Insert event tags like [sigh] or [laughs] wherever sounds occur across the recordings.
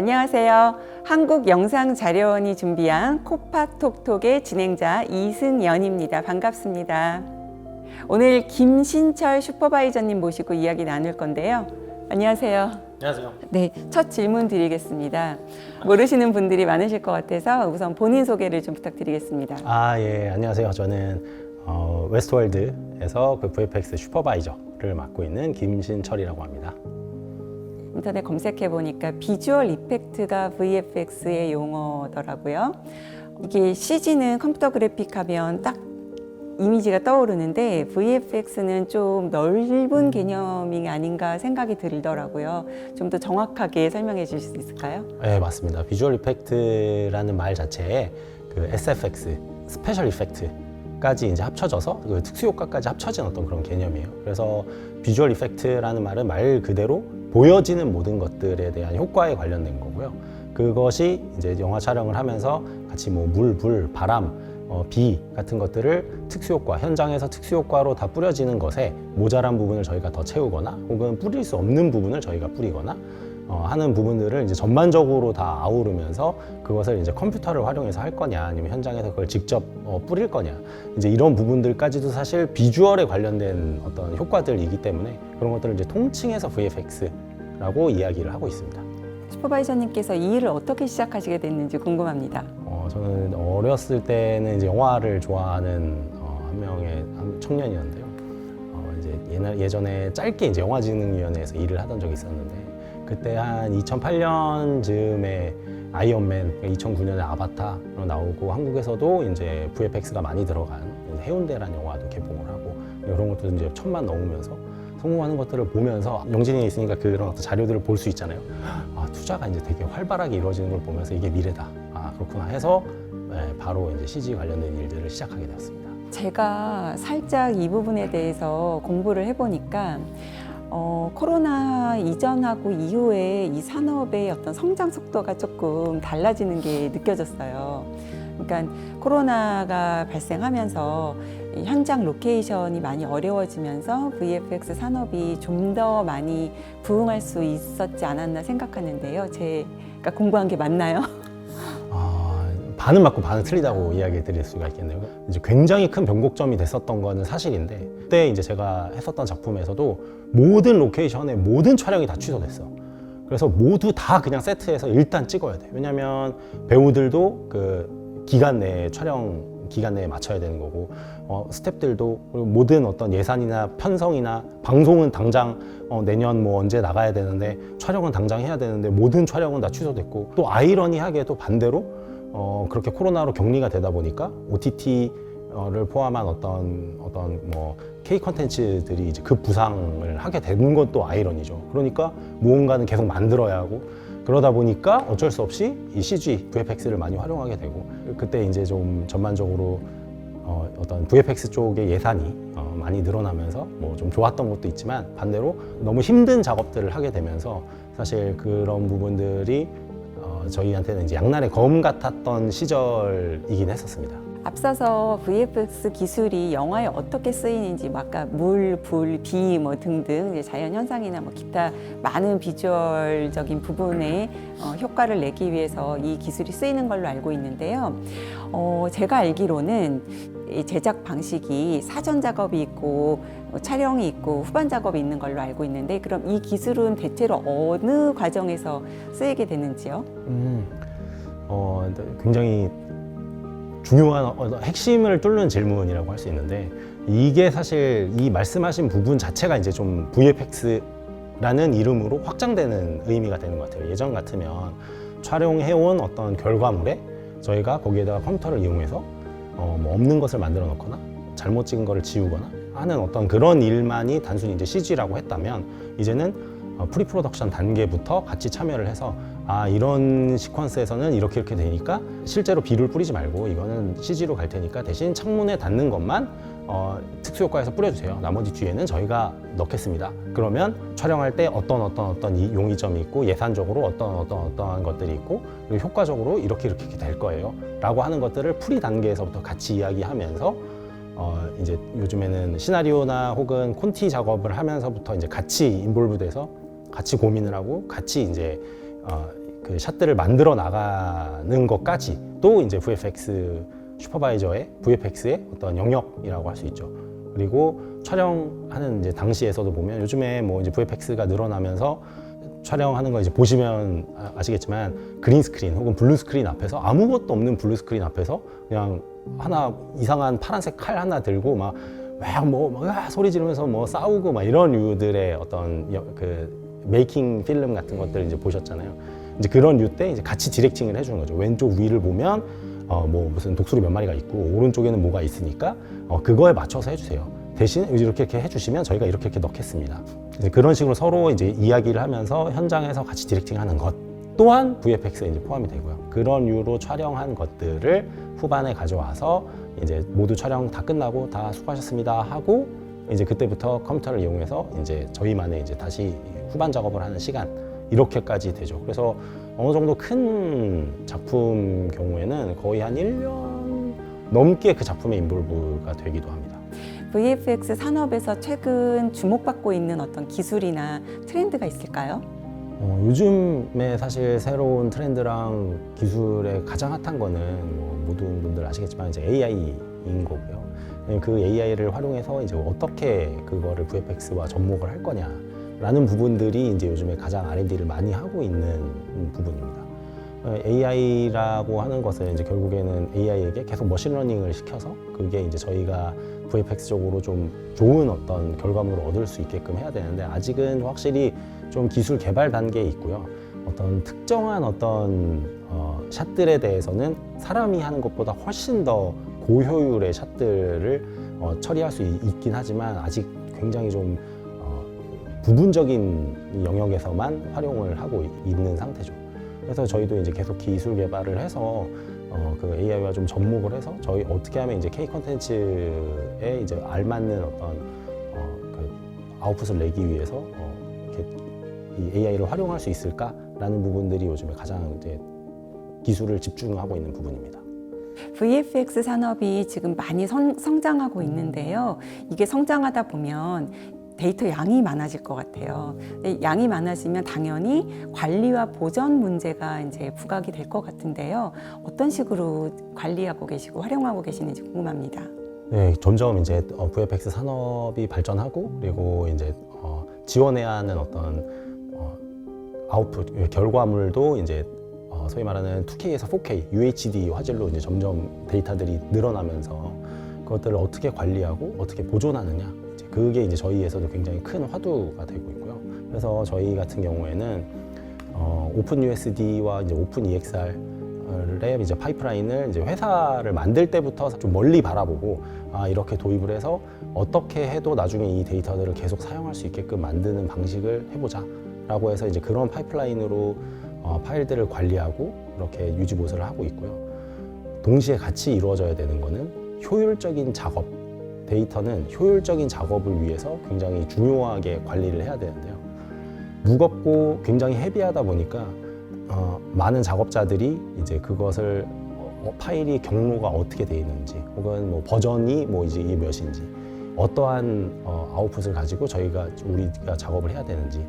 안녕하세요. 한국영상자료원이 준비한 코파톡톡의 진행자 이승연입니다. 반갑습니다. 오늘 김신철 슈퍼바이저님 모시고 이야기 나눌 건데요. 안녕하세요. 안녕하세요. 네, 첫 질문 드리겠습니다. 모르시는 분들이 많으실 것 같아서 우선 본인 소개를 좀 부탁드리겠습니다. 아, 예, 안녕하세요. 저는 어, 웨스트월드에서 그 VFX 슈퍼바이저를 맡고 있는 김신철이라고 합니다. 인터넷 검색해 보니까 비주얼 이펙트가 VFX의 용어더라고요. 이게 CG는 컴퓨터 그래픽 하면 딱 이미지가 떠오르는데 VFX는 좀 넓은 개념이 아닌가 생각이 들더라고요. 좀 더 정확하게 설명해 주실 수 있을까요? 네, 맞습니다. 비주얼 이펙트라는 말 자체에 그 SFX, 스페셜 이펙트까지 이제 합쳐져서 그 특수 효과까지 합쳐진 어떤 그런 개념이에요. 그래서 비주얼 이펙트라는 말은 말 그대로 보여지는 모든 것들에 대한 효과에 관련된 거고요. 그것이 이제 영화 촬영을 하면서 같이 뭐 물, 불, 바람, 어, 비 같은 것들을 특수효과, 현장에서 특수효과로 다 뿌려지는 것에 모자란 부분을 저희가 더 채우거나 혹은 뿌릴 수 없는 부분을 저희가 뿌리거나 어, 하는 부분들을 이제 전반적으로 다 아우르면서 그것을 이제 컴퓨터를 활용해서 할 거냐 아니면 현장에서 그걸 직접 어, 뿌릴 거냐 이제 이런 부분들까지도 사실 비주얼에 관련된 어떤 효과들이기 때문에 그런 것들을 이제 통칭해서 VFX라고 이야기를 하고 있습니다. 슈퍼바이저님께서 이 일을 어떻게 시작하시게 됐는지 궁금합니다. 어, 저는 어렸을 때는 이제 영화를 좋아하는 어, 한 명의 한 청년이었는데요. 어, 이제 예날, 예전에 짧게 이제 영화진흥위원회에서 일을 하던 적이 있었는데 그때 한 2008년쯤에 아이언맨, 2009년에 아바타로 나오고 한국에서도 이제 VFX가 많이 들어간 해운대라는 영화도 개봉을 하고 이런 것도 이제 천만 넘으면서 성공하는 것들을 보면서 영진이에 있으니까 그런 어떤 자료들을 볼 수 있잖아요. 아, 투자가 이제 되게 활발하게 이루어지는 걸 보면서 이게 미래다. 아, 그렇구나 해서 네, 바로 이제 CG 관련된 일들을 시작하게 되었습니다. 제가 살짝 이 부분에 대해서 공부를 해보니까 어, 코로나 이전하고 이후에 이 산업의 어떤 성장 속도가 조금 달라지는 게 느껴졌어요. 그러니까 코로나가 발생하면서 이 현장 로케이션이 많이 어려워지면서 VFX 산업이 좀 더 많이 부흥할 수 있었지 않았나 생각하는데요. 제가 공부한 게 맞나요? [laughs] 아, 반은 맞고 반은 틀리다고 이야기 드릴 수가 있겠네요. 이제 굉장히 큰 변곡점이 됐었던 거는 사실인데 그때 이제 제가 했었던 작품에서도 모든 로케이션의 모든 촬영이 다 취소됐어. 그래서 모두 다 그냥 세트에서 일단 찍어야 돼. 왜냐면 배우들도 그 기간 내에 촬영 기간 내에 맞춰야 되는 거고 어, 스탭들도 그리고 모든 어떤 예산이나 편성이나 방송은 당장 어, 내년 뭐 언제 나가야 되는데 촬영은 당장 해야 되는데 모든 촬영은 다 취소됐고 또 아이러니하게도 반대로 어, 그렇게 코로나로 격리가 되다 보니까 OTT 를 포함한 어떤 어떤 뭐 K 컨텐츠들이 이제 급 부상을 하게 된 것도 아이러니죠. 그러니까 무언가는 계속 만들어야 하고 그러다 보니까 어쩔 수 없이 이 CG, VFX를 많이 활용하게 되고 그때 이제 좀 전반적으로 어, 어떤 VFX 쪽의 예산이 어, 많이 늘어나면서 뭐 좀 좋았던 것도 있지만 반대로 너무 힘든 작업들을 하게 되면서 사실 그런 부분들이 어, 저희한테는 이제 양날의 검 같았던 시절이긴 했었습니다. 앞서서 VFX 기술이 영화에 어떻게 쓰이는지 뭐 아까 물, 불, 비 뭐 등등 자연 현상이나 뭐 기타 많은 비주얼적인 부분에 어, 효과를 내기 위해서 이 기술이 쓰이는 걸로 알고 있는데요. 어, 제가 알기로는 이 제작 방식이 사전 작업이 있고 어, 촬영이 있고 후반 작업이 있는 걸로 알고 있는데 그럼 이 기술은 대체로 어느 과정에서 쓰이게 되는지요? 음, 어, 굉장히 중요한 어, 핵심을 뚫는 질문이라고 할 수 있는데 이게 사실 이 말씀하신 부분 자체가 이제 좀 VFX라는 이름으로 확장되는 의미가 되는 것 같아요. 예전 같으면 촬영해온 어떤 결과물에 저희가 거기에다가 컴퓨터를 이용해서 어, 뭐 없는 것을 만들어 놓거나 잘못 찍은 거를 지우거나 하는 어떤 그런 일만이 단순히 이제 CG라고 했다면 이제는 어, 프리 프로덕션 단계부터 같이 참여를 해서 아 이런 시퀀스에서는 이렇게 이렇게 되니까 실제로 비를 뿌리지 말고 이거는 CG로 갈 테니까 대신 창문에 닿는 것만 어, 특수 효과에서 뿌려주세요. 나머지 뒤에는 저희가 넣겠습니다. 그러면 촬영할 때 어떤 어떤 어떤 이 용의점이 있고 예산적으로 어떤 어떤 어떠한 것들이 있고 그리고 효과적으로 이렇게 이렇게 될 거예요.라고 하는 것들을 프리 단계에서부터 같이 이야기하면서 어, 이제 요즘에는 시나리오나 혹은 콘티 작업을 하면서부터 이제 같이 인볼브돼서 같이 고민을 하고 같이 이제 어, 그 샷들을 만들어 나가는 것까지 또 이제 VFX 슈퍼바이저의 VFX의 어떤 영역이라고 할 수 있죠. 그리고 촬영하는 이제 당시에서도 보면 요즘에 뭐 이제 VFX가 늘어나면서 촬영하는 거 이제 보시면 아- 아시겠지만 그린 스크린 혹은 블루 스크린 앞에서 아무것도 없는 블루 스크린 앞에서 그냥 하나 이상한 파란색 칼 하나 들고 막 막뭐 막 소리 지르면서 뭐 싸우고 막 이런 류들의 어떤 여- 그 메이킹 필름 같은 것들 이제 보셨잖아요. 이제 그런 류 때 이제 같이 디렉팅을 해주는 거죠. 왼쪽 위를 보면 어 뭐 무슨 독수리 몇 마리가 있고 오른쪽에는 뭐가 있으니까 어 그거에 맞춰서 해주세요. 대신 이렇게 이렇게 해주시면 저희가 이렇게 이렇게 넣겠습니다. 그런 식으로 서로 이제 이야기를 하면서 현장에서 같이 디렉팅하는 것 또한 VFX에 이제 포함이 되고요. 그런 류로 촬영한 것들을 후반에 가져와서 이제 모두 촬영 다 끝나고 다 수고하셨습니다 하고 이제 그때부터 컴퓨터를 이용해서 이제 저희만의 이제 다시 후반 작업을 하는 시간 이렇게까지 되죠. 그래서 어느 정도 큰 작품 경우에는 거의 한 1년 넘게 그 작품에 인볼브가 되기도 합니다. VFX 산업에서 최근 주목받고 있는 어떤 기술이나 트렌드가 있을까요? 어, 요즘에 사실 새로운 트렌드랑 기술의 가장 핫한 거는 뭐 모든 분들 아시겠지만 이제 AI인 거고요. 그 AI를 활용해서 이제 어떻게 그거를 VFX와 접목을 할 거냐라는 부분들이 이제 요즘에 가장 R&D를 많이 하고 있는 부분입니다. AI라고 하는 것은 이제 결국에는 AI에게 계속 머신러닝을 시켜서 그게 이제 저희가 VFX적으로 좀 좋은 어떤 결과물을 얻을 수 있게끔 해야 되는데 아직은 확실히 좀 기술 개발 단계에 있고요. 어떤 특정한 어떤 어, 샷들에 대해서는 사람이 하는 것보다 훨씬 더 고효율의 샷들을 어, 처리할 수 있, 있긴 하지만 아직 굉장히 좀 어, 부분적인 영역에서만 활용을 하고 있- 있는 상태죠. 그래서 저희도 이제 계속 기술 개발을 해서 어, 그 AI와 좀 접목을 해서 저희 어떻게 하면 이제 K 컨텐츠에 이제 알맞는 어떤 어, 그 아웃풋을 내기 위해서 어, 이렇게 이 AI를 활용할 수 있을까라는 부분들이 요즘에 가장 이제 기술을 집중하고 있는 부분입니다. VFX 산업이 지금 많이 성, 성장하고 있는데요. 이게 성장하다 보면 데이터 양이 많아질 것 같아요. 양이 많아지면 당연히 관리와 보전 문제가 이제 부각이 될 것 같은데요. 어떤 식으로 관리하고 계시고 활용하고 계시는지 궁금합니다. 네, 점점 이제 어, VFX 산업이 발전하고 그리고 이제 어, 지원해야 하는 어떤 어, 아웃풋 결과물도 이제 어, 소위 말하는 2K에서 4K UHD 화질로 이제 점점 데이터들이 늘어나면서 그것들을 어떻게 관리하고 어떻게 보존하느냐 이제 그게 이제 저희에서도 굉장히 큰 화두가 되고 있고요. 그래서 저희 같은 경우에는 어, 오픈 USD와 이제 오픈 EXR의 이제 파이프라인을 이제 회사를 만들 때부터 좀 멀리 바라보고 아 이렇게 도입을 해서 어떻게 해도 나중에 이 데이터들을 계속 사용할 수 있게끔 만드는 방식을 해보자라고 해서 이제 그런 파이프라인으로 어, 파일들을 관리하고 이렇게 유지 보수를 하고 있고요. 동시에 같이 이루어져야 되는 거는 효율적인 작업. 데이터는 효율적인 작업을 위해서 굉장히 중요하게 관리를 해야 되는데요. 무겁고 굉장히 헤비하다 보니까 어, 많은 작업자들이 이제 그것을 어, 파일이 경로가 어떻게 돼 있는지 혹은 뭐 버전이 뭐 이제 이게 몇인지 어떠한 어, 아웃풋을 가지고 저희가 우리가 작업을 해야 되는지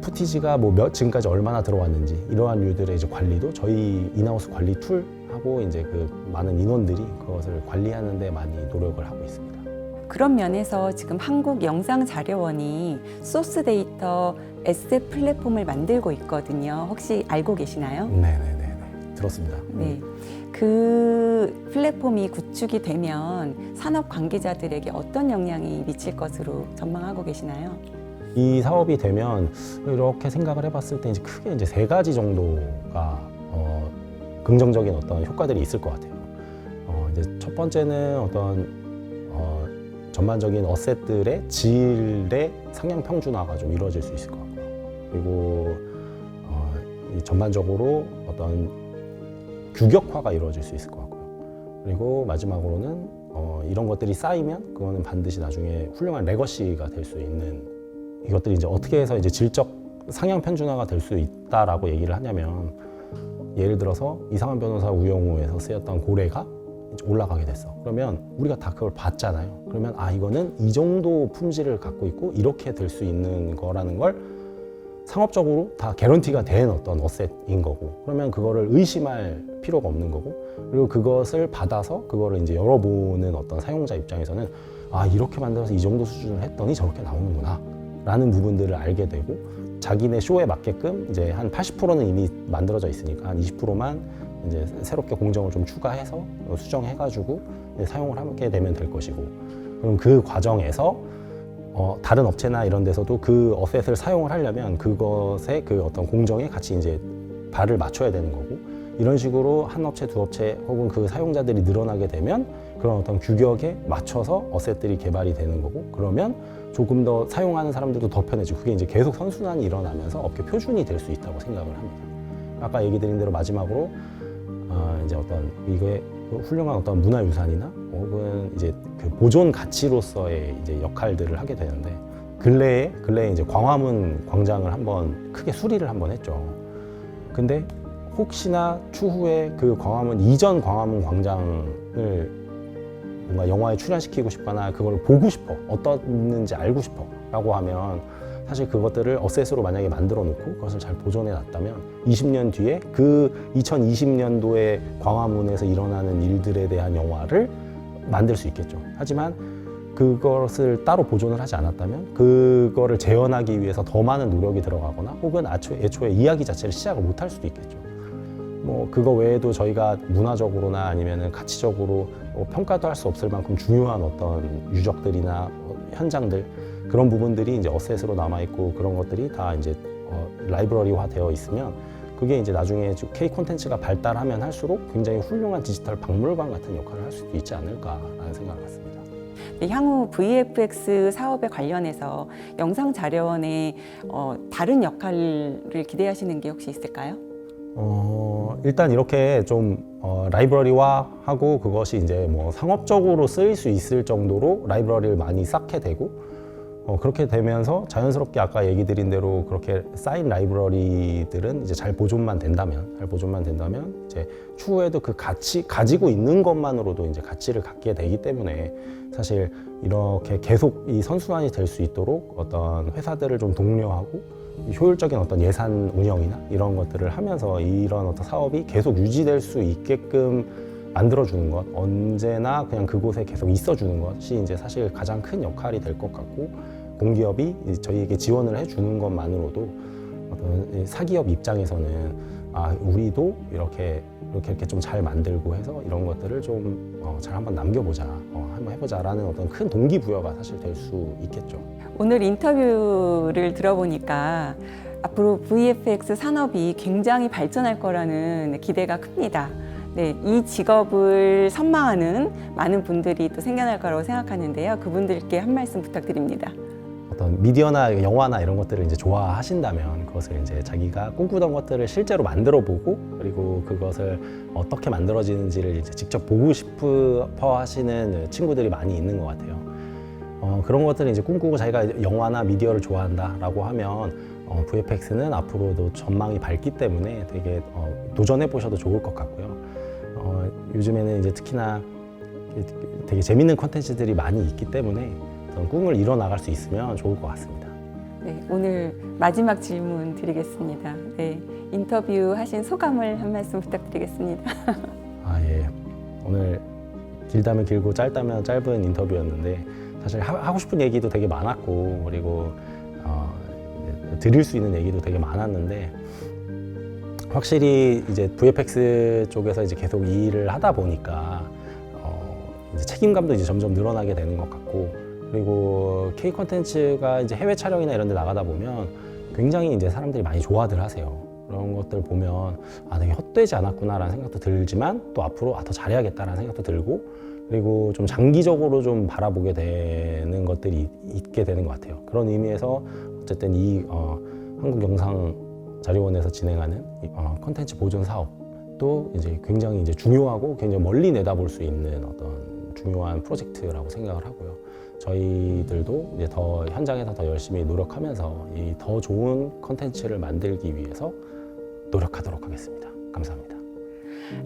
푸티지가 뭐 몇 지금까지 얼마나 들어왔는지 이러한 류들의 이제 관리도 저희 인하우스 관리 툴하고 이제 그 많은 인원들이 그것을 관리하는데 많이 노력을 하고 있습니다. 그런 면에서 지금 한국 영상자료원이 소스 데이터 에셋 플랫폼을 만들고 있거든요. 혹시 알고 계시나요? 네네네 들었습니다. 네. 그 플랫폼이 구축이 되면 산업 관계자들에게 어떤 영향이 미칠 것으로 전망하고 계시나요? 이 사업이 되면 이렇게 생각을 해봤을 때 이제 크게 이제 세 가지 정도가 어, 긍정적인 어떤 효과들이 있을 것 같아요. 어, 이제 첫 번째는 어떤 어, 전반적인 어셋들의 질의 상향 평준화가 좀 이루어질 수 있을 것 같고요. 그리고 어, 이 전반적으로 어떤 규격화가 이루어질 수 있을 것 같고요. 그리고 마지막으로는 어, 이런 것들이 쌓이면 그거는 반드시 나중에 훌륭한 레거시가 될 수 있는 이것들이 이제 어떻게 해서 이제 질적 상향 편준화가 될 수 있다라고 얘기를 하냐면 예를 들어서 이상한 변호사 우영우에서 쓰였던 고래가 올라가게 됐어. 그러면 우리가 다 그걸 봤잖아요. 그러면 아 이거는 이 정도 품질을 갖고 있고 이렇게 될 수 있는 거라는 걸 상업적으로 다 개런티가 된 어떤 어셋인 거고 그러면 그거를 의심할 필요가 없는 거고 그리고 그것을 받아서 그거를 이제 열어보는 어떤 사용자 입장에서는 아 이렇게 만들어서 이 정도 수준을 했더니 저렇게 나오는구나 라는 부분들을 알게 되고 자기네 쇼에 맞게끔 이제 한 80%는 이미 만들어져 있으니까 한 20%만 이제 새롭게 공정을 좀 추가해서 수정해가지고 사용을 하게 되면 될 것이고 그럼 그 과정에서 어, 다른 업체나 이런 데서도 그 어셋을 사용을 하려면 그것의 그 어떤 공정에 같이 이제 발을 맞춰야 되는 거고 이런 식으로 한 업체 두 업체 혹은 그 사용자들이 늘어나게 되면 그런 어떤 규격에 맞춰서 어셋들이 개발이 되는 거고 그러면 조금 더 사용하는 사람들도 더 편해지고 그게 이제 계속 선순환이 일어나면서 업계 표준이 될 수 있다고 생각을 합니다. 아까 얘기 드린 대로 마지막으로 어, 이제 어떤 이거의 훌륭한 어떤 문화유산이나 혹은 이제 그 보존 가치로서의 이제 역할들을 하게 되는데 근래에 근래에 이제 광화문 광장을 한번 크게 수리를 한번 했죠. 근데 혹시나 추후에 그 광화문 이전 광화문 광장을 뭔가 영화에 출연시키고 싶거나 그걸 보고 싶어 어떻는지 알고 싶어 라고 하면 사실 그것들을 어셋으로 만약에 만들어 놓고 그것을 잘 보존해 놨다면 20년 뒤에 그 2020년도에 광화문에서 일어나는 일들에 대한 영화를 만들 수 있겠죠. 하지만 그것을 따로 보존을 하지 않았다면 그거를 재현하기 위해서 더 많은 노력이 들어가거나 혹은 애초에 이야기 자체를 시작을 못 할 수도 있겠죠. 뭐 그거 외에도 저희가 문화적으로나 아니면은 가치적으로 뭐 평가도 할 수 없을 만큼 중요한 어떤 유적들이나 어, 현장들 그런 부분들이 이제 어셋으로 남아 있고 그런 것들이 다 이제 어, 라이브러리화 되어 있으면 그게 이제 나중에 K 콘텐츠가 발달하면 할수록 굉장히 훌륭한 디지털 박물관 같은 역할을 할 수도 있지 않을까라는 생각을 갖습니다. 네, 향후 VFX 사업에 관련해서 영상 자료원의 어, 다른 역할을 기대하시는 게 혹시 있을까요? 어, 일단 이렇게 좀 어, 라이브러리화 하고 그것이 이제 뭐 상업적으로 쓰일 수 있을 정도로 라이브러리를 많이 쌓게 되고 어, 그렇게 되면서 자연스럽게 아까 얘기 드린 대로 그렇게 쌓인 라이브러리들은 이제 잘 보존만 된다면 잘 보존만 된다면 이제 추후에도 그 가치 가지고 있는 것만으로도 이제 가치를 갖게 되기 때문에 사실 이렇게 계속 이 선순환이 될 수 있도록 어떤 회사들을 좀 독려하고 이 효율적인 어떤 예산 운영이나 이런 것들을 하면서 이런 어떤 사업이 계속 유지될 수 있게끔 만들어주는 것 언제나 그냥 그곳에 계속 있어주는 것이 이제 사실 가장 큰 역할이 될 것 같고 공기업이 저희에게 지원을 해주는 것만으로도 어떤 이 사기업 입장에서는 아 우리도 이렇게 이렇게 이렇게 좀 잘 만들고 해서 이런 것들을 좀잘 한번 남겨보자 어, 한번 해보자라는 어떤 큰 동기부여가 사실 될 수 있겠죠. 오늘 인터뷰를 들어보니까 앞으로 VFX 산업이 굉장히 발전할 거라는 기대가 큽니다. 네, 이 직업을 선망하는 많은 분들이 또 생겨날 거라고 생각하는데요. 그분들께 한 말씀 부탁드립니다. 어떤 미디어나 영화나 이런 것들을 이제 좋아하신다면 그것을 이제 자기가 꿈꾸던 것들을 실제로 만들어 보고 그리고 그것을 어떻게 만들어지는지를 이제 직접 보고 싶어 하시는 친구들이 많이 있는 것 같아요. 어, 그런 것들을 이제 꿈꾸고 자기가 영화나 미디어를 좋아한다라고 하면 어, VFX는 앞으로도 전망이 밝기 때문에 되게 어, 도전해 보셔도 좋을 것 같고요. 어, 요즘에는 이제 특히나 되게 재밌는 컨텐츠들이 많이 있기 때문에 꿈을 이뤄 나갈 수 있으면 좋을 것 같습니다. 네, 오늘 마지막 질문 드리겠습니다. 네, 인터뷰 하신 소감을 한 말씀 부탁드리겠습니다. [laughs] 아 예. 오늘 길다면 길고 짧다면 짧은 인터뷰였는데 사실 하, 하고 싶은 얘기도 되게 많았고 그리고 어, 드릴 수 있는 얘기도 되게 많았는데 확실히 이제 VFX 쪽에서 이제 계속 이 일을 하다 보니까 어, 이제 책임감도 이제 점점 늘어나게 되는 것 같고 그리고 K 콘텐츠가 이제 해외 촬영이나 이런 데 나가다 보면 굉장히 이제 사람들이 많이 좋아들 하세요. 그런 것들 보면 아, 되게 헛되지 않았구나라는 생각도 들지만 또 앞으로 아, 더 잘해야겠다라는 생각도 들고 그리고 좀 장기적으로 좀 바라보게 되는 것들이 있게 되는 것 같아요. 그런 의미에서 어쨌든 이 어, 한국영상자료원에서 진행하는 이, 어, 컨텐츠 보존 사업도 이제 굉장히 이제 중요하고 굉장히 멀리 내다볼 수 있는 어떤 중요한 프로젝트라고 생각을 하고요. 저희들도 이제 더 현장에서 더 열심히 노력하면서 이 더 좋은 컨텐츠를 만들기 위해서 노력하도록 하겠습니다. 감사합니다.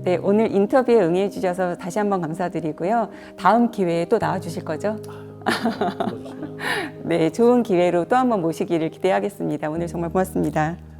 네, 오늘 인터뷰에 응해 주셔서 다시 한번 감사드리고요. 다음 기회에 또 나와 주실 거죠? [laughs] 네, 좋은 기회로 또 한번 모시기를 기대하겠습니다. 오늘 정말 고맙습니다.